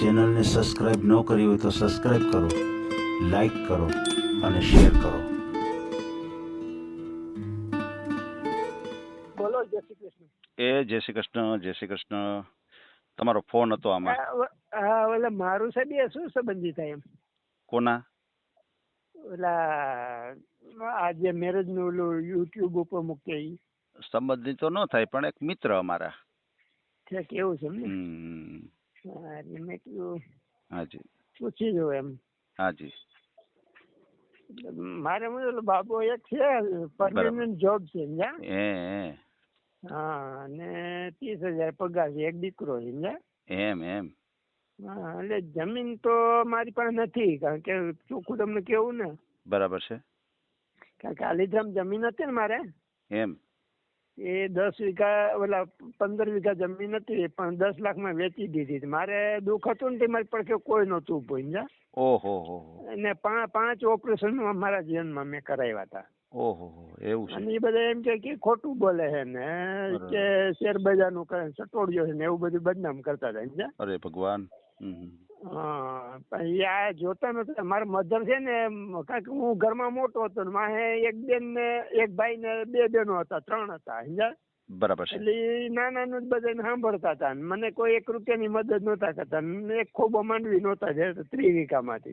ચેનલને સબસ્ક્રાઈબ ન કરી હોય તો સબસ્ક્રાઈબ કરો લાઈક કરો અને શેર કરો. બોલો જય શ્રી કૃષ્ણ. એ જય શ્રી કૃષ્ણ જય શ્રી કૃષ્ણ. તમારો ફોન હતો આમાં. હા, એટલે મારું સાહેબ એ શું સંબંધી થાય એમ? કોના? ઓલા આજે મેરેજનું ઓલું યુટ્યુબ ઉપર મૂકે સંબંધી તો ન થાય પણ એક મિત્ર અમારા. છે કેવું છે એમ ને? એટલે મેં કીધું હાજી. પૂછી જોઉં એમ. હાજી. મારે ઓલો બાબો એક છે પરમેનન્ટ જોબ છે સમજ્યા? હા અને ત્રીસ હજાર પગાર છે એક દીકરો છે સમજ્યા? એમ એમ. હા એટલે જમીન તો મારી પાસે નથી કારણ કે ચોખ્ખું તમને કેવું ને? બરાબર છે. કારણ કે આલીધામ જમીન હતી ને મારે. એમ. એ દસ વીઘા ઓલા પંદર વીઘા જમીન હતી પણ દસ લાખમાં વેચી દીધી મારે દુઃખ હતું ને તે મારી પડખે કોઈ નહોતું સમજ્યા ઓહો હો અને પાંચ ઓપરેશન મારા જીવનમાં મેં કરાવ્યા હતા. ઓહો એવું છે. અને એ બધા એમ કે કે ખોટું બોલે છે ને કે શેર બજારનું કરે સટોડિયો છે ને એવું બધું બદનામ કરતા હતા અરે ભગવાન. હા પણ આ જોતા નથી મારા મધર છે ને કારણ કે હું ઘરમાં મોટો હતો ને માહે એક બેન ને એક ભાઈ ને બે બેનો હતા ત્રણ હતા સમજ્યા? બરાબર છે. એટલે નાના જ બધાને સાંભળતા હતા મને કોઈ એક રૂપિયાની મદદ નહોતા કરતા ને. એક ખોબો માંડવી નહોતા જે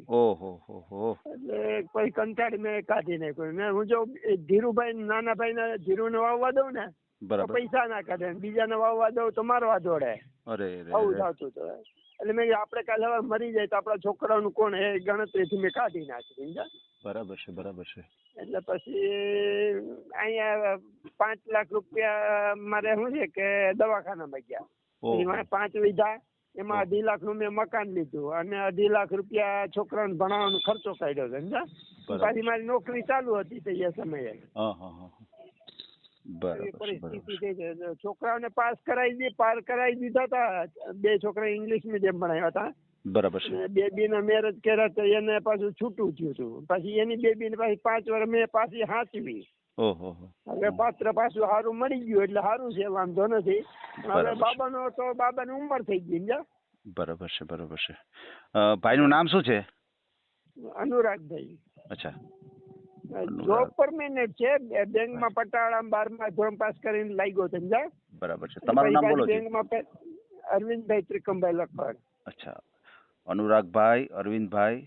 ઓહો હો હો એટલે કોઈ કંટાળી મેં કાઢી નાખ્યું. મેં હું જો ધીરુભાઈ નાના ભાઈ ને ધીરુને વાવવા દઉં ને બરાબર. પૈસા ના કાઢે ને બીજાને વાવવા દઉં તો મારવા દોડે. અરે આવું. થતું હતું. એટલે મેં આપણે કાલે હવે મરી જાય તો આપણા છોકરાઓનું કોણ? એ ગણતરીથી મેં કાઢી નાખી સમજા બરાબર છે બરાબર છે. એટલે પછી અહીંયા પાંચ લાખ રૂપિયા મારે શું છે કે દવાખાનામાં ગયા. એમાં પાંચ વીઘા એમાં અઢી લાખનું મેં મકાન લીધું અને અઢી લાખ રૂપિયા છોકરાને ભણાવવાનો ખર્ચો કાઢ્યો સમજા પછી મારી નોકરી ચાલુ હતી તે એ સમયે હા હા હા બરાબર એવી છે બરાબર પરિસ્થિતિ થઈ છે છોકરાઓને પાસ કરાવી દે પાર કરાવી દીધા હતા બે છોકરા ઇંગ્લિશ મીડિયમ ભણાવ્યા હતા. બરાબર છે. બેબી ના મેરેજ કર્યા તો એને પાછું છૂટું થયું હતું પછી એની બેબી ને પાછી પાંચ વર્ષ મેં પાછી હાંચવી. ઓહો હવે પાત્ર પાછું સારું મળી ગયું એટલે સારું છે વાંધો નથી. હવે બાબા નો બાબાનો તો બાબાની ઉંમર થઈ ગઈ સમજ્યા? બરાબર છે બરાબર છે. ભાઈ ભાઈનું નામ શું છે? અનુરાગભાઈ. અચ્છા. જોબ પરમેનન્ટ છે. બેંકમાં પટાળા બારમા ધોરણ પાસ કરીને લાગ્યો સમજા બરાબર છે. તમારું નામ બોલો બેંકમાં અરવિંદભાઈ ત્રિકમભાઈ લખડ અચ્છા. અનુરાગભાઈ અરવિંદભાઈ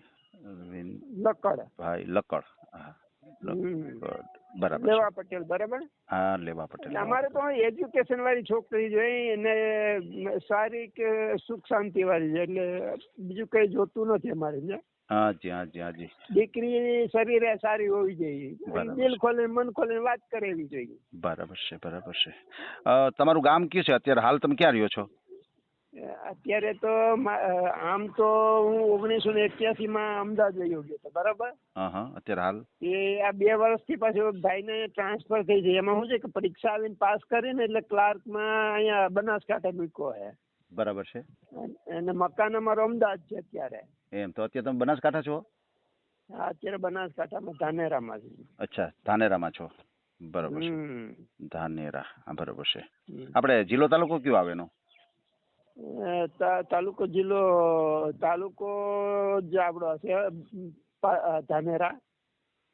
અરવિંદ લકડ લકડ હા. લકડ. બરાબર લેવા પટેલ બરાબર? હા લેવા પટેલ. અમારે તો એજ્યુકેશન વાળી છોકરી જોઈએ અને સારી કે સુખ શાંતિ વાળી છે એટલે બીજું કઈ જોતું નથી અમારે હાજી હાજી હા જી દીકરી શરીરે સારી હોવી જોઈએ. દિલ ખોલીને મન ખોલીને વાત કરેવી જોઈએ. બરાબર છે બરાબર છે. તમારું ગામ કયું છે? અત્યારે હાલ તમે ક્યાં રહ્યો છો? અત્યારે તો આમ તો હું ઓગણીસો ને એક્યાસી માં અમદાવાદ વયો ગયો હતો બરાબર? અત્યારે હાલ? એ આ બે વર્ષથી પાછું ભાઈને ટ્રાન્સફર થઈ છે. એમાં શું છે કે પરીક્ષા આવીને પાસ કરીને એટલે ક્લાર્કમાં અહીંયા બનાસકાંઠા મૂક્યો છે. બરાબર છે. અને મકાન અમારો અમદાવાદ છે અત્યારે. એમ તો અત્યારે તમે બનાસકાંઠા છો? હા અત્યારે બનાસકાંઠામાં ધાનેરામાં છે અચ્છા ધાનેરામાં છો. બરોબર છે. ધાનેરા હા બરાબર છે. આપણે જિલ્લો તાલુકો કયો આવે એનો? તાલુકો જિલ્લો તાલુકો જ આપણો હશે ધાનેરા.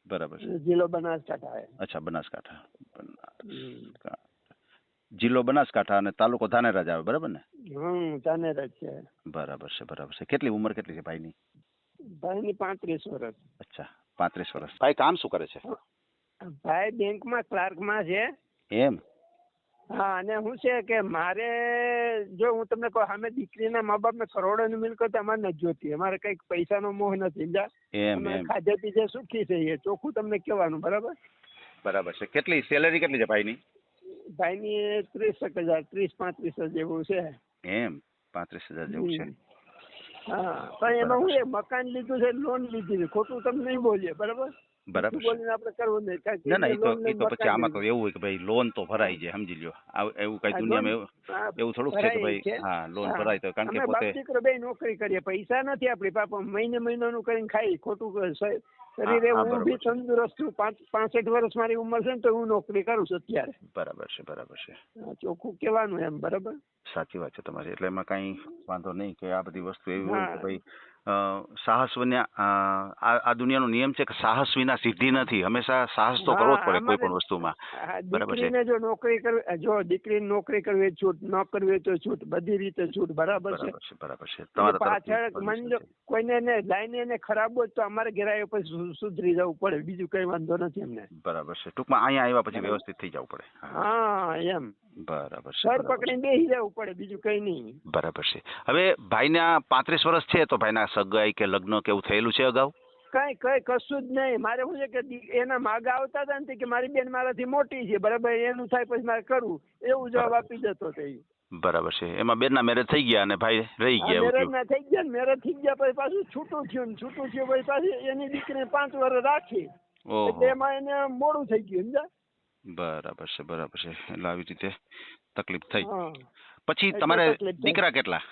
બરાબર છે. જિલ્લો બનાસકાંઠા અચ્છા બનાસકાંઠા. બનાસકાંઠા. જિલ્લો બનાસકાંઠા અને તાલુકો ધાનેરા જ આવે બરાબર ને? હમ ધાનેરા જ છે. બરાબર છે બરાબર છે. કેટલી ઉંમર કેટલી છે ભાઈની? ભાઈની પાંત્રીસ વર્ષ. અચ્છા પાંત્રીસ વર્ષ. ભાઈ કામ શું કરે છે? ભાઈ બેંકમાં ક્લાર્કમાં છે. એમ? હા અને શું છે કે મારે જો હું તમને કહું સામે દીકરીના મા બાપને કરોડોની મિલકત અમારે નથી જોતી. અમારે પૈસા પૈસાનો મોહ નથી અમે ખાધે પીધે સુખી થઈએ ચોખ્ખું તમને કહેવાનું બરાબર? બરાબર છે. કેટલી સેલેરી કેટલી છે ભાઈની? ભાઈની ત્રીસ હજાર ત્રીસ પાંત્રીસ જેવું છે. એમ? પાંત્રીસ હજાર જેવું છે. હા પણ એમાં હું મકાન લીધું છે લોન લીધી છે. ખોટું તમે નહીં બોલીએ બરાબર? બરાબર ના ના એ તો એ તો પછી આમાં તો એવું હોય કે ભાઈ લોન તો ભરાઈ જાય સમજી લ્યો. એવું કઈ દુનિયામાં એવું એવું થોડુંક છે કે ભાઈ હા લોન ભરાય તો કારણ કે પોતે દીકરો બે નોકરી કરીએ પૈસા નથી આપણી પાપા મહિને મહિનાનું કરીને ખાઈ ખોટું શરીરે હા, બી તંદુરસ્ત છું. પાંચ પાંસઠ વર્ષ મારી ઉંમર છે ને તો હું નોકરી કરું છું અત્યારે. બરાબર છે બરાબર છે. ચોખ્ખું કહેવાનું એમ બરાબર? સાચી વાત છે તમારી. એટલે એમાં કઈ વાંધો નહીં કે આ બધી વસ્તુ એવી હોય કે ભાઈ સાહસ વિના આ દુનિયાનો નિયમ છે કે સાહસ વિના સિદ્ધિ નથી. હંમેશા સાહસ તો કરવો જ પડે કોઈ પણ વસ્તુમાં. બરાબર છે. જો નોકરી કરવી જો દીકરીને નોકરી કરવી છૂટ ન કરવી તો છૂટ બધી રીતે છૂટ બરાબર છે? બરાબર છે પાછળ માની કોઈને એને લાઈને એને ખરાબ હોય તો અમારે ઘેરાયો પછી સુધરી જવું પડે. બીજું કઈ વાંધો નથી એમને. બરાબર છે. ટૂંકમાં અહીંયા આવ્યા પછી વ્યવસ્થિત થઈ જવું પડે. હા એમ. બરાબર છે સર. પકડીને બેસી જવું પડે બીજું કઈ નહીં. બરાબર છે. હવે ભાઈના પાંત્રીસ વર્ષ છે તો ભાઈના સગાઈ કે લગ્ન કેવું થયેલું છે અગાઉ? કઈ કઈ કશું જ નહીં. મારે શું છે કે એના માગા આવતા હતા ને કે મારી બેન મારાથી મોટી છે બરાબર એનું થાય પછી મારે કરવું. એવું જવાબ આપી જતો હતો બરાબર છે. એમાં બેનના મેરેજ થઈ ગયા અને ભાઈ રહી ગયા મેરેજ ના થઈ ગયા ને મેરેજ થઈ ગયા પછી પાછું છૂટું થયું ને છૂટું થયું પછી પાછી એની દીકરીને પાંચ વર્ષ રાખી. એટલે એમાં એને મોડું થઈ ગયું સમજ્યા? બરાબર છે બરાબર છે. એટલે આવી રીતે તકલીફ થઈ. હા. પછી એટલે તમારે તકલીફ થઈ. દીકરા કેટલા?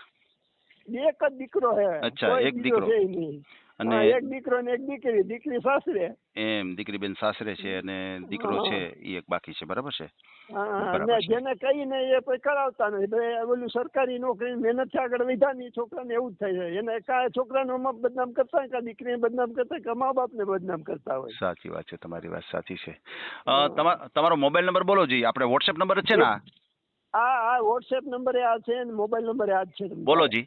એક જ દીકરો હે. અચ્છા, કોઈ એક બીજો દીકરો. છે નહીં. અને એક દીકરો ને એક દીકરી દીકરી સાસરે. એમ દીકરી બેન સાસરે છે અને દીકરો છે એ એક બાકી છે બરાબર છે? અને. જેને કહીને એ પછી કરાવતા નથી ઓલું સરકારી નોકરી મહેનતથી આગળ વધ્યા ની છોકરાને એવું જ થાય છે એને કા છોકરાને મા બાપ બદનામ કરતા હોય કા દીકરીને બદનામ કરતા કે મા બાપને બદનામ કરતા હોય. સાચી વાત છે તમારી વાત સાચી છે. તમારો મોબાઈલ નંબર બોલો જી. આપણે વોટ્સએપ નંબર છે ને આ? હા હા વોટ્સએપ નંબર આ છે ને મોબાઈલ નંબર આ જ છે બોલો જી.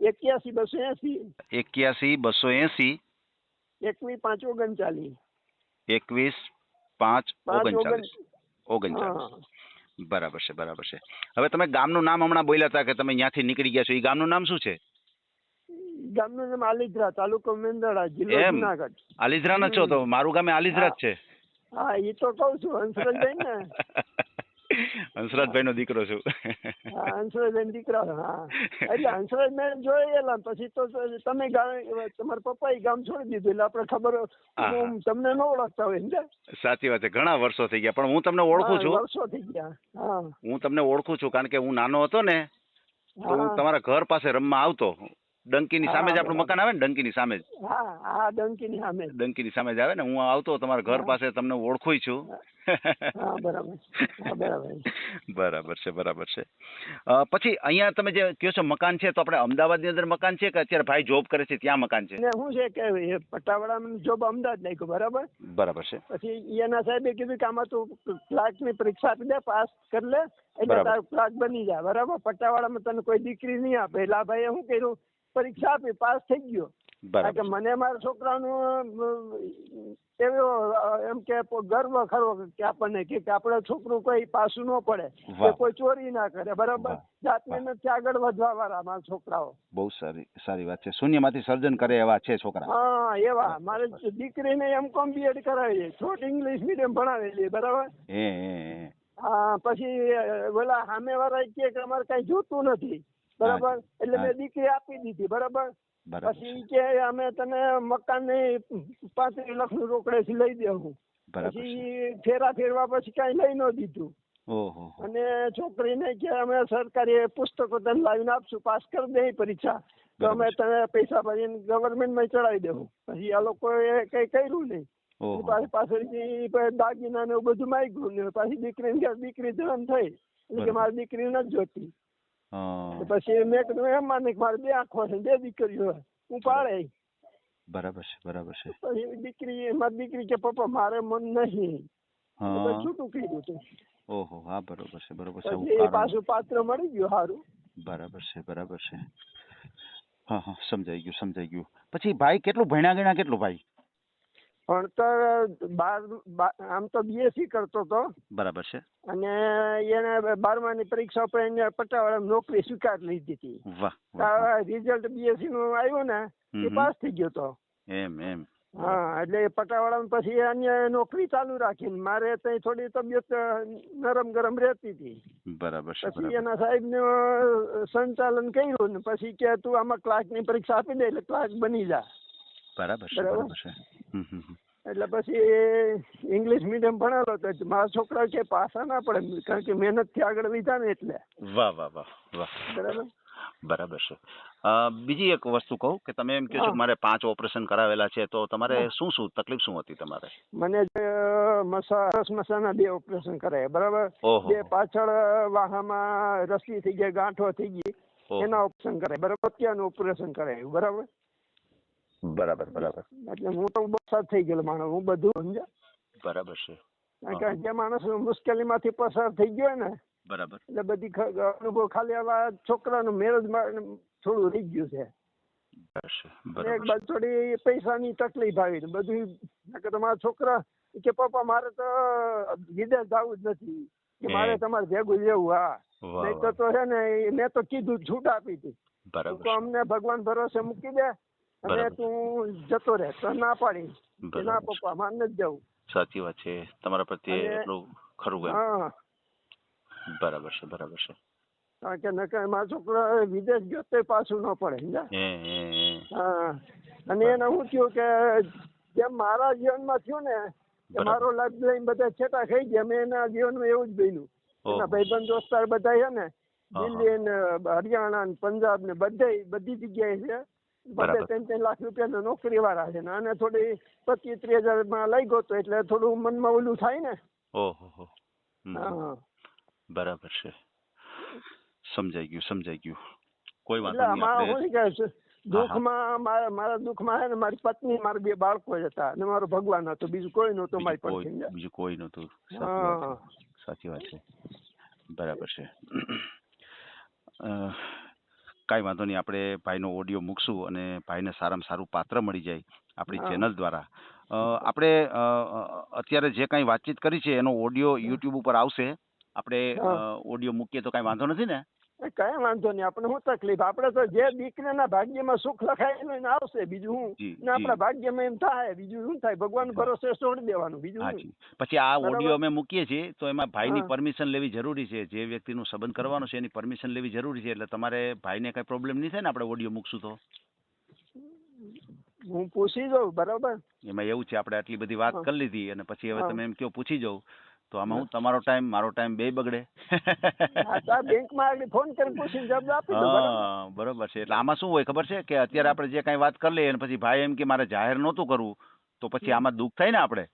એક્યાસી બસો એસી. એક્યાસી બસો એસી. એકવીસ પાંચ ઓગણચાલીસ. એકવીસ પાંચ ઓગણચાલીસ. ઓગણચાલીસ. બરાબર છે બરાબર છે. હવે તમે ગામનું નામ હમણાં બોલ્યા હતા કે તમે ત્યાંથી નીકળી ગયા છો. એ ગામનું નામ શું છે? ગામનું નામ આલિદ્રા તાલુકો મેંદરડા જિલ્લો. જુનાગઢ. આલિદ્રા જ છો તો? મારું ગામે આલિદ્રા જ છે. હા એ તો કહું છું હંસરાજભાઈ ને. હંસરાજભાઈ નો દીકરો છું. હા હંસરાજભાઈ દીકરા હા. એટલે હંસરાજભાઈ જોયેલા પછી તો તમે તમારા પપ્પાએ ગામ છોડી દીધું એટલે આપણે ખબર તમને ન ઓળખતા હોય? સાચી વાત છે ઘણા વર્ષો થઈ ગયા પણ હું તમને ઓળખું છું. વર્ષો થઈ ગયા હા. હું તમને ઓળખું છું કારણ કે હું નાનો હતો ને તો હું. તમારા ઘર પાસે રમવા આવતો. ડંકીની સામે જ આપણું મકાન આવે ને ડંકીની સામે જ? હા હા ડંકીની સામે ડંકીની સામે જ આવે ને? હું આવતો તમારા ઘર પાસે તમને ઓળખું છું. બરાબર છે. બરાબર છે. પછી અહીંયા તમે જે કહો છો મકાન છે તો આપણે અમદાવાદની અંદર મકાન છે કે અત્યારે ભાઈ જોબ કરે છે ત્યાં મકાન છે? શું છે કે પટ્ટાવાળા પટાવાળામાં જોબ અમદાવાદ નાખ્યો બરાબર? બરાબર છે. પછી એના સાહેબે કીધું કે આમાં તું ક્લાર્કની પરીક્ષા આપી દે પાસ કરી લે એટલે તારું ક્લાર્ક બની જાય બરાબર? પટ્ટાવાળામાં તને કોઈ દીકરી નહીં આપે. એટલે આ ભાઈએ શું કર્યું? પરીક્ષા આપી પાસ થઈ ગયો. કે મને મારા છોકરાનું એવો એમ કે ગર્વ ખરો કે આપણને કે આપણે છોકરું કોઈ પાછું ન પડે કે કોઈ ચોરી ના કરે બરાબર? જાતને નથી આગળ વધવા વાળા મારા છોકરાઓ. બહુ સારી સારી વાત છે. શૂન્યમાંથી સર્જન કરે એવા છે છોકરા. હા એવા. મારે દીકરીને એમ કોમ બીએડ કરાવી છોટ ઇંગ્લિશ મીડિયમ ભણાવેલી બરાબર? હે પછી ઓલા સામે વાળા કે અમારે કઈ જોતું નથી. બરાબર? એટલે મેં દીકરી આપી દીધી બરાબર? પછી કે અમે તને મકાનની પાંત્રીસ લાખનું રોકડેથી લઈ દેવું પછી ફેરા ફેરવા પછી કઈ લઈ ન દીધું. અને છોકરી છોકરીને કે અમે સરકારી પુસ્તકો તને લાવીને આપશું પાસ કરી દે પરીક્ષા. તો અમે તને પૈસા ભરીને ગવર્મેન્ટમાં ચડાવી દેવું. પછી આ લોકોએ કઈ કર્યું નહીં. પાછી પાછળથી દાગીના ને એવું બધું માગ્યું ને પાછી દીકરીને દીકરી ધન થઈ. એટલે કે મારી દીકરી નથી જોતી. પછી મેં કીધું એમ માને મારે બે આંખો છે બે દીકરીઓ હું પાડે. બરાબર છે બરાબર છે. પછી દીકરી મારી દીકરી કે પપ્પા મારે મન નહીં. છૂટું કીધું તું. ઓહો હા બરોબર છે બરોબર છે એ પાછું પાત્ર મળી ગયું સારું બરાબર છે બરાબર છે. હા હા સમજાઈ ગયું સમજાઈ ગયું. પછી ભાઈ કેટલું ભણ્યા ગણ્યા કેટલું ભાઈ? ભણતર બાર આમ તો બીએસસી કરતો તો. બરાબર છે. અને એને બારમાની પરીક્ષા ઉપર એને પટાવાળા નોકરી સ્વીકાર લીધી હતી. રિઝલ્ટ બીએસસી નું આવ્યું ને એ પાસ થઈ ગયો તો. એમ એમ. હા એટલે પટાવાળા પછી અન્ય નોકરી ચાલુ રાખીને મારે ત્યાં થોડી તબિયત નરમ ગરમ રહેતી હતી. બરાબર પછી એના સાહેબ ને સંચાલન કર્યું ને પછી કે તું આમાં ક્લાર્કની પરીક્ષા આપી દે એટલે ક્લાર્ક બની જા. બરાબર છે બરાબર. છે. એટલે પછી ઇંગ્લિશ મીડિયમ ભણેલો તો મારા છોકરા કે પાછા ના પડે. કારણ કે મહેનતથી આગળ લીધા ને એટલે. વાહ વાહ વાહ વાહ. બરાબર? બરાબર છે. બીજી એક વસ્તુ કહું કે તમે એમ કહો છો મારે પાંચ ઓપરેશન કરાવેલા છે તો તમારે શું શું તકલીફ શું હતી તમારે? મને જે મસા રસ મસાના બે ઓપરેશન કરાયા. બરાબર? બે પાછળ વાહામાં રસી થઈ ગઈ ગાંઠો થઈ ગઈ. એના ઓપરેશન કરાય. બરાબર? અત્યારનું ઓપરેશન કરાયું. બરાબર? બરાબર બરાબર. એટલે હું તો બરસાત થઈ ગયેલો માણસ હું બધું સમજ્યા? બરાબર છે. કારણ કે જે માણસ મુશ્કેલીમાંથી પસાર થઈ ગયો ને બરાબર. એટલે બધી અનુભવ ખાલી આવા છોકરાનું મેરેજ થોડું રહી ગયું છે. એક બાજુ થોડી પૈસાની તકલીફ આવી બધું. કે તમારા છોકરા કે પપ્પા મારે તો વિદેશ જવું જ નથી. કે મારે તમારે ભેગું લેવું હા. નહીં તો તો છે ને મેં તો કીધું છૂટ આપી હતી. તો અમને ભગવાન ભરોસે મૂકી દે. અને બરાબર. તું જતો રહે તો ના પાડી ના પપ્પા મારે નથી જવું. સાચી વાત છે. તમારા પ્રત્યે એટલું ખરું હા. બરાબર છે બરાબર છે. કારણ કે નકર મારો છોકરો વિદેશ ગયો તો પાછું ન પડે? હે અને એને હું થયું કે જેમ મારા જીવનમાં થયું ને કે મારો લાઈફ લઈને બધા છેટા ખાઈ ગયા. મેં એના જીવનમાં એવું જ બન્યું. એના ભાઈબંધ દોસ્તાર બધા છે ને દિલ્હી ને હરિયાણા ને પંજાબ ને બધે બધી જગ્યાએ છે. બરાબર. ત્રણ ત્રણ લાખ રૂપિયા નોકરી વાળા છે ને અને થોડી પચીસ ત્રીસ હજારમાં લઈ ગયો તો એટલે થોડું મનમાં ઓલું થાય ને. ઓહો હો. હા બરાબર છે. સમજાઈ ગયું સમજાઈ ગયું. કોઈ વાંધો નહીં આપણે દુઃખમાં મારા મારા દુઃખમાં છે ને મારી પત્ની મારા બે બાળકો જ હતા અને મારો ભગવાન હતો. બીજું કોઈ નહોતું મારી પડખે બીજું કોઈ નહોતું. સાચી હા. વાત છે. બરાબર છે. કાંઈ વાંધો નહીં આપણે ભાઈનો ઓડિયો મૂકશું અને ભાઈને સારામાં સારું પાત્ર મળી જાય આપણી ચેનલ દ્વારા. આપણે અત્યારે જે કાંઈ વાતચીત કરી છે એનો ઓડિયો યુટ્યુબ ઉપર આવશે. આપણે ઓડિયો મૂકીએ તો કાંઈ વાંધો નથી ને? કઈ વાંધો નહીં આપણે શું તકલીફ? આપણે તો જે દીકરીના ભાગ્યમાં સુખ લખાયેલું એને આવશે. બીજું શું? ને આપણા ભાગ્યમાં એમ થાય બીજું શું થાય? ભગવાન ભરોસે છોડી દેવાનું બીજું પછી આ ઓડિયો અમે મૂકીએ છીએ તો એમાં ભાઈની. પરમિશન લેવી જરૂરી છે. જે વ્યક્તિનું સંબંધ કરવાનો છે એની પરમિશન લેવી જરૂરી છે. એટલે તમારે ભાઈને કઈ પ્રોબ્લેમ નહીં થાય ને આપણે ઓડિયો મૂકશું તો? હું પૂછી જોઉં બરાબર? એમાં એવું છે આપણે આટલી બધી વાત કરી લીધી અને પછી હવે તમે એમ કયો પૂછી જાઉં. તો આમાં હું તમારો ટાઈમ મારો ટાઈમ બે બગડે. હા તો આ બેંકમાં આગળ ફોન કરીને પૂછીને જવાબ આપી દો બરોબર? છે. એટલે આમાં શું હોય ખબર છે કે અત્યારે આપણે જે કાંઈ વાત કરી લઈએ અને પછી ભાઈ એમ કે મારે જાહેર નહોતું કરવું તો પછી આમાં દુઃખ થાય ને આપણે?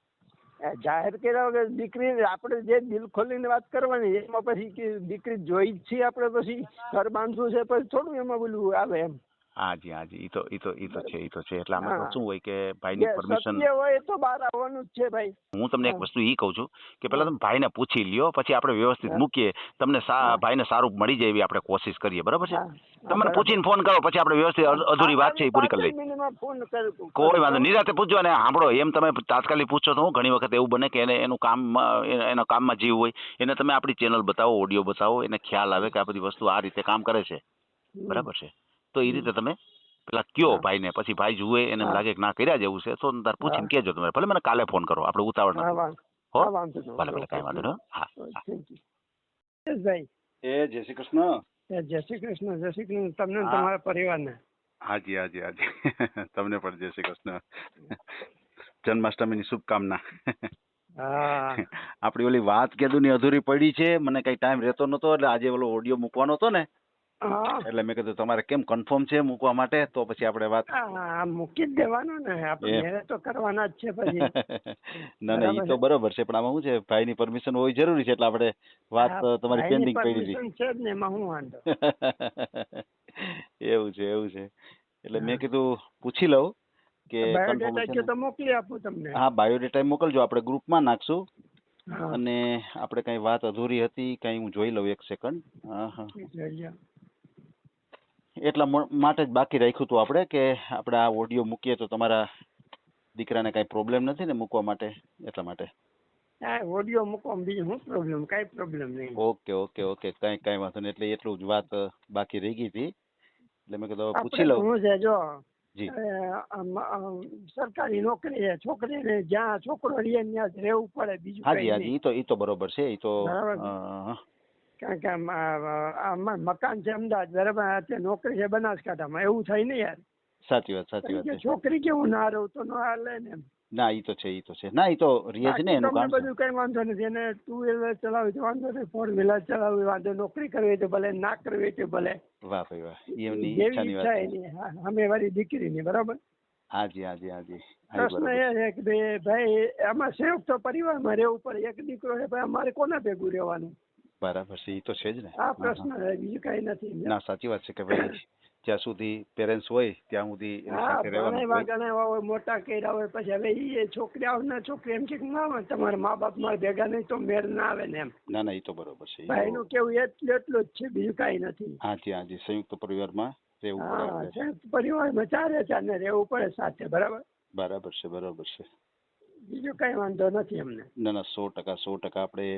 જાહેર કર્યા વગર દીકરી આપણે જે દિલ ખોલીને વાત કરવાની એમાં પછી કે દીકરી જોઈ જ છીએ આપણે પછી ઘર બાંધવું છે પછી થોડું એમાં બોલું આવે એમ. હાજી હાજી. ઈ તો ઈ તો ઈ તો છે ઈ તો છે. એટલે આમાં તો શું હોય કે ભાઈની પરમિશન સત્ય હોય તો બહાર આવવાનું જ છે ભાઈ. હું તમને એક વસ્તુ ઈ કહું છું કે પહેલા તમે ભાઈને પૂછી લ્યો પછી આપણે વ્યવસ્થિત મૂકીએ. તમને. ભાઈને સારું મળી જાય એવી આપણે કોશિશ કરીએ. બરાબર છે? હા. તમે મને બરાબર. પૂછીને ફોન કરો પછી આપણે વ્યવસ્થિત અધૂરી વાત છે એ પૂરી કરી લઈએ. કોઈ વાંધો નિરાતે પૂછજો અને સાંભળો એમ તમે તાત્કાલિક પૂછો તો હું ઘણી વખત એવું બને કે એને એનું કામ એના કામમાં જીવ હોય. એને તમે આપણી ચેનલ બતાવો ઓડિયો બતાવો. એને ખ્યાલ આવે કે આ બધી વસ્તુ આ રીતે કામ કરે છે. બરાબર છે? તો એ રીતે તમે પેલા કયો ભાઈ ભાઈને પછી ભાઈ જુએ એને લાગે કે ના કર્યા જેવું છે તો તાર પૂછીને કેજો તમે ભલે મને કાલે ફોન કરો આપણે ઉતાવળ નથી. હો? ભલે ભલે કાંઈ વાંધો નહીં હા. ભાઈ એ જય શ્રી કૃષ્ણ. જય શ્રી કૃષ્ણ જય શ્રી કૃષ્ણ. તમને તમારા પરિવારને. હાજી હાજી હાજી. તમને પણ જય શ્રી કૃષ્ણ. જન્માષ્ટમીની શુભકામના. હા. આપણી ઓલી વાત કીધું ની અધૂરી પડી છે મને કઈ ટાઈમ રહેતો નતો એટલે આજે ઓલો ઓડિયો મૂકવાનો હતો ને એટલે મેં કીધું તમારે કેમ કન્ફર્મ છે મૂકવા માટે? તો પછી આપણે વાત મૂકી જ દેવાનું ને. આપણે તો કરવાના જ છે પછી. ના ના એ તો બરોબર છે. પણ આમાં શું છે? ભાઈની પરમિશન હોવી જરૂરી છે. એટલે આપણે વાત તમારી પેન્ડિંગ પડી હતી છે જ ને એમાં હું વાંધો? એવું છે એવું છે. એટલે મેં કીધું પૂછી લઉં કે બાયોડેટા ને? તો મોકલી આપું તમને. હા બાયોડેટા મોકલજો. આપણે ગ્રુપમાં નાખશું. અને આપણે કઈ વાત અધૂરી હતી કઈ હું જોઈ લઉં એક સેકન્ડ હા હા. એટલા માટે જ બાકી રાખ્યું હતું આપણે કે આપણે આ ઓડિયો મૂકીએ તો તમારા દીકરાને કઈ પ્રોબ્લેમ નથી ને મૂકવા માટે? એટલા માટે. હા ઓડિયો મૂકો બીજું શું પ્રોબ્લેમ કાંઈ પ્રોબ્લેમ નહીં. Okay okay okay. કઈ કઈ વાંધો નહીં. એટલે એટલું જ વાત બાકી રહી ગઈ હતી. એટલે મેં કીધું પૂછી લઉં. શું છે જો એ, સરકારી નોકરી છે છોકરીને જ્યાં છોકરો રહે ત્યાં જ રહેવું પડે બીજું હાજી હાજી ઈ તો ઈ તો બરોબર છે. ઈ તો કારણ કે આમાં મકાન છે અમદાવાદ બરાબર? અત્યારે નોકરી છે બનાસકાંઠામાં. એવું થાય ને યાર. સાચી વાત સાચી વાત છોકરી કેવું ના રહું તો ના હાલે ને ના ઈ તો છે ઈ તો છે. ના ઈ તો રિયજ ને એનું કામ બધું કઈ વાંધો નથી. એને ટુ વ્હીલર ચલાવી તો વાંધો નહીં ફોર વ્હીલર ચલાવવી વાંધો નોકરી કરવી તો ભલે ના કરવી તો ભલે. વાહ ભાઈ વાહ. એમની ઈચ્છાની વાત છે. અમે વારી દીકરીની બરાબર? હાજી હાજી હાજી. પ્રશ્ન. એ છે. કે ભાઈ ભાઈ આમાં સંયુક્ત પરિવારમાં રહેવું પડે. એક દીકરો છે ભાઈ અમારે કોના ભેગું રહેવાનું? બરાબર છે એ તો છે જ ને. આ પ્રશ્ન છે બીજું કઈ નથી ના સાચી વાત છે કે ભાઈ જ્યાં સુધી પેરેન્ટ્સ હોય ત્યાં સુધી એની સાથે રહેવાનું હોય. મોટા કર્યા હોય પછી હવે એ છોકરી આવે ને છોકરી એમ કે ના તમારા મા બાપ મારા ભેગા નહીં તો મેળ ના આવે ને એમ. ના ના એ તો બરોબર છે ઈ ભાઈ તો- કેવું એટલું એટલું જ છે બીજું કઈ નથી. હાજી હાજી સંયુક્ત પરિવારમાં રહેવું પડે. સંયુક્ત પરિવારમાં ચારે ચાર ને રહેવું પડે સાથે બરાબર? બરાબર છે બરાબર છે. બીજું કઈ વાંધો નથી અમને ના ના સો ટકા સો ટકા આપણે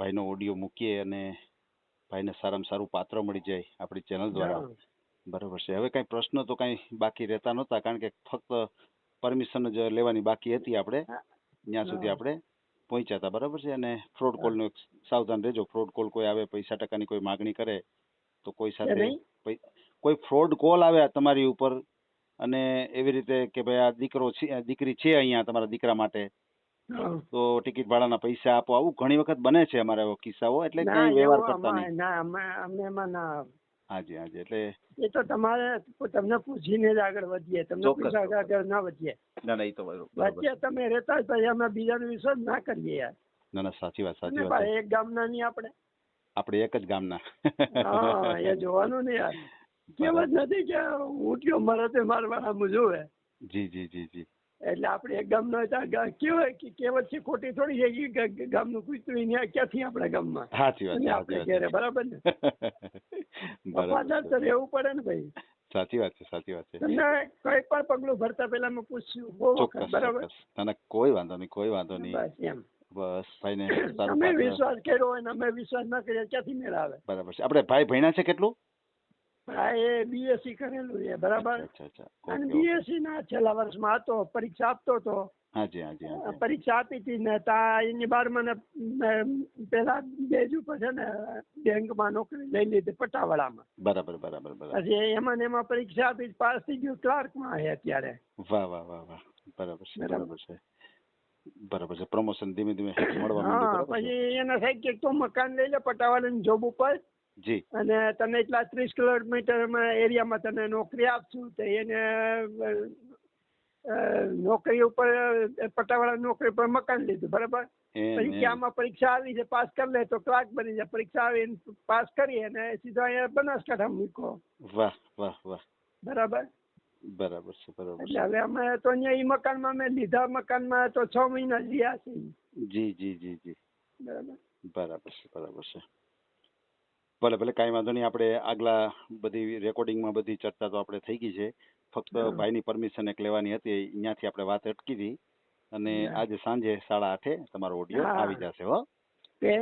ભાઈનો ઓડિયો મૂકીએ અને ભાઈને સારામાં સારું પાત્ર મળી જાય આપણી ચેનલ દ્વારા. બરોબર છે. હવે કઈ પ્રશ્ન તો કઈ બાકી રહેતા નહોતા કારણ કે ફક્ત પરમિશન જ લેવાની બાકી હતી આપણે. ત્યાં સુધી. આપણે પહોંચ્યા હતા. બરાબર છે? અને ફ્રોડ કોલ નો એક સાવધાન રહેજો. ફ્રોડ કોલ કોઈ આવે પૈસા ટકાની કોઈ માગણી કરે તો કોઈ સાથે? કોઈ ફ્રોડ કોલ આવે તમારી ઉપર અને એવી રીતે કે ભાઈ આ દીકરો છે દીકરી છે અહીંયા તમારા દીકરા માટે. તો ટિકિટ ભાડાના પૈસા આપો. આવું ઘણી વખત બને છે અમારા એવા કિસ્સાઓ એટલે કઈ વ્યવહાર કરતા નહીં. ના અમે અમે એમાં ના. હાજી હાજી એટલે એ તો તમારે તમને પૂછીને જ આગળ વધીએ. તમને પૂછા આગળ ના વધીએ. ના ના એ તો બરાબર. તમે રહેતા જ પછી અમે બીજાનો વિશ્વાસ ના કરીએ યાર. ના ના સાચી વાત સાચી વાત. એક ગામના નહીં આપણે? આપણે એક જ ગામના. હા એ જોવાનું ને યાર. કહેવત નથી કે ઉઠ્યો મરે તે મારવા સામું જોવે. જી જી જી જી. એટલે આપણે એક ગામનો કહેવાય કે કહેવત છે ખોટી થોડી છે ગામનું કૂતરું ન્યા ક્યાંથી આપણા ગામમાં? સાચી વાત છે, આપણે ઘેરે બરાબર ને? વફાદાર તો રહેવું પડે ને ભાઈ. સાચી વાત છે સાચી વાત છે. તમને કઈ પણ પગલું ભરતા પહેલા મેં પૂછ્યું બહુ વખત બરાબર? ના કોઈ વાંધો નહીં કોઈ વાંધો નહીં. બસ એમ. બસ ભાઈને તમે વિશ્વાસ કર્યો હોય અમે વિશ્વાસ ના કર્યો ક્યાંથી મેળ આવે? બરાબર છે. આપણે ભાઈ ભણ્યા છે કેટલું? આ એ બીએસસી કરેલું છે બરાબર? અને બીએસસી ના છેલ્લા વર્ષમાં હતો પરીક્ષા આપતો હતો. પરીક્ષા આપી હતી ને તા એની બાર મને પેલા બેજ ઉપર છે ને બેંકમાં નોકરી લઈ લીધી પટાવાળામાં. બરાબર બરાબર બરાબર. પછી એમાં ને એમાં પરીક્ષા આપી પાસ થઈ ગયું ક્લાર્કમાં છે અત્યારે. વાહ વાહ વાહ વાહ. બરાબર છે બરાબર. બરાબર છે. બરાબર છે પ્રમોશન ધીમે ધીમે મળવા માંડ્યું પછી એને સાહેબ કે તું મકાન લઈ લે પટાવાળાની જોબ ઉપર. જી. અને તને એટલા ત્રીસ કિલોમીટરમાં એરિયામાં તને નોકરી આપશું તો એને નોકરી ઉપર પટાવાળા નોકરી પર મકાન લીધું બરાબર? પરીક્ષામાં પરીક્ષા આવી છે પાસ કરી લે તો ક્લાર્ક બની જાય પરીક્ષા આવી પાસ કરી અને સીધો અહીંયા બનાસકાંઠા મૂકો. વાહ વાહ વાહ. બરાબર? બરાબર છે બરાબર એટલે હવે અમે તો અહીંયા ઈ મકાનમાં મેં લીધા મકાનમાં તો છ મહિના રહ્યા છીએ. જી જી જી જી. બરાબર. બરાબર છે બરાબર છે. ભલે ભલે કાંઈ વાંધો નહીં. આપણે આગલા બધી રેકોર્ડિંગમાં બધી ચર્ચા તો આપણે થઈ ગઈ છે. ફક્ત ભાઈની પરમિશન એક લેવાની હતી. અહીંયાથી આપણે વાત અટકી હતી. અને આજે સાંજે સાડા આઠે તમારો ઓડિયો આવી જશે હો.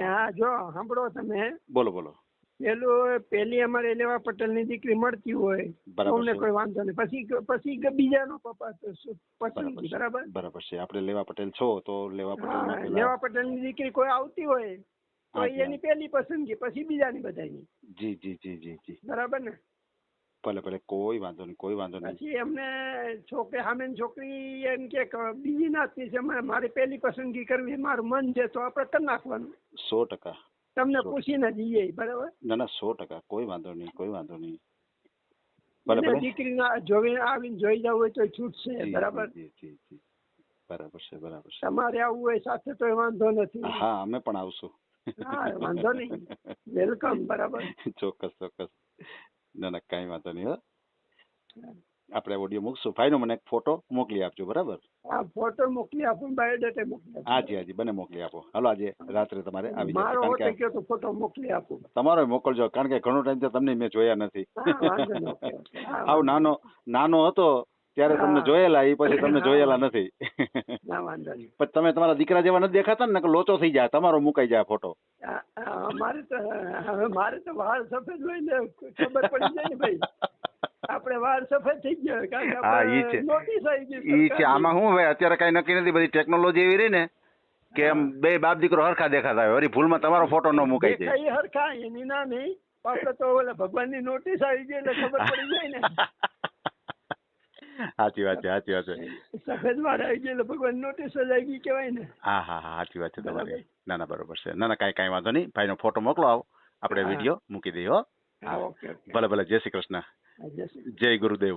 હા જો સાંભળો તમે. બોલો બોલો. પેલું પેલી અમારે લેવા પટેલની દીકરી મળતી હોય. અમને કોઈ વાંધો નહીં. પછી પછી બીજાનો પપ્પા બરાબર પસંદગી બરાબર? બરાબર છે. આપણે લેવા પટેલ છો તો લેવા પટેલ લેવા પટેલની દીકરી કોઈ આવતી હોય. તો એની પેલી પસંદગી પછી બીજાની બધાની જી જી જી જી જી. બરાબર ને? ભલે ભલે કોઈ વાંધો નહીં કોઈ વાંધો નહીં. પછી એમને છોકરી સામે છોકરી એમ કે બીજી નાતની છે મારી પહેલી પસંદગી કરવી મારું મન છે તો આપણે કરી નાખવાનું. સો ટકા. તમને. પૂછીને જઈએ બરાબર? ના ના સો ટકા. કોઈ વાંધો નહીં કોઈ વાંધો નહીં. ભલે દીકરીના જોઈને આવીને જોઈ જવું હોય તો છૂટશે બરાબર? જી જી જી. બરાબર છે બરાબર છે. તમારે આવવું હોય સાથે તો વાંધો નથી. હા અમે પણ આવશું. હા વાંધો નહીં. વેલકમ બરાબર. ચોક્કસ ચોક્કસ. ના ના કાંઈ વાંધો નહીં હો. આપણે ઓડિયો મૂકશું. ફાઈનો મને એક ફોટો મોકલી આપજો બરાબર? હા ફોટો મોકલી આપો બાયોડેટા મોકલી આપો. હાજી હાજી બને મોકલી આપો. હાલો આજે રાત્રે તમારે આવી જશે. મારો હોતે કે તો ફોટો મોકલી આપો. તમારો મોકલજો કારણ કે ઘણો ટાઈમ તમને મેં જોયા નથી. આવ નાનો નાનો હતો ત્યારે તમને જોયેલા એ પછી તમને જોયેલા નથી. ના વાંધો નહીં. પછી તમે તમારા દીકરા જેવા નથી દેખાતા ને લોચો થઈ જાય તમારો મુકાઈ જાય ફોટો. આ- આ મારે તો હવે મારે તો વાળ સફેદ હોય ને ખબર પડી જાય ને ભાઈ. આપણે વાળ સફેદ થઈ ગયો કારણ હા, ઈ છે. નોટિસ આવી ગઈ ઈ છે. આમાં શું હવે અત્યારે કઈ નક્કી નથી બધી ટેકનોલોજી એવી રહી ને કે એમ બે બાપ દીકરો હરખા દેખાતા હોય. વળી ભૂલમાં તમારો ફોટો ન મુકાઈ જાય. હરખા એની ના નહીં પાછળ તો ઓલા ભગવાનની નોટિસ આવી ગઈ એટલે ખબર પડી જાય ને. સાચી વાત છે સાચી વાત છે. સફેદ વાળ આવી ગયેલો ભગવાન નોટિસ જ આવી ગઈ કહેવાય ને. હા હા હા સાચી વાત છે તમારી ના ના બરોબર છે. ના ના કાંઈ કાંઈ વાંધો નહીં. ભાઈનો ફોટો મોકલો આવો. આપણે વીડિયો મૂકી દઈએ હો. ભલે ભલે. જય શ્રી કૃષ્ણ. જય ગુરુદેવ.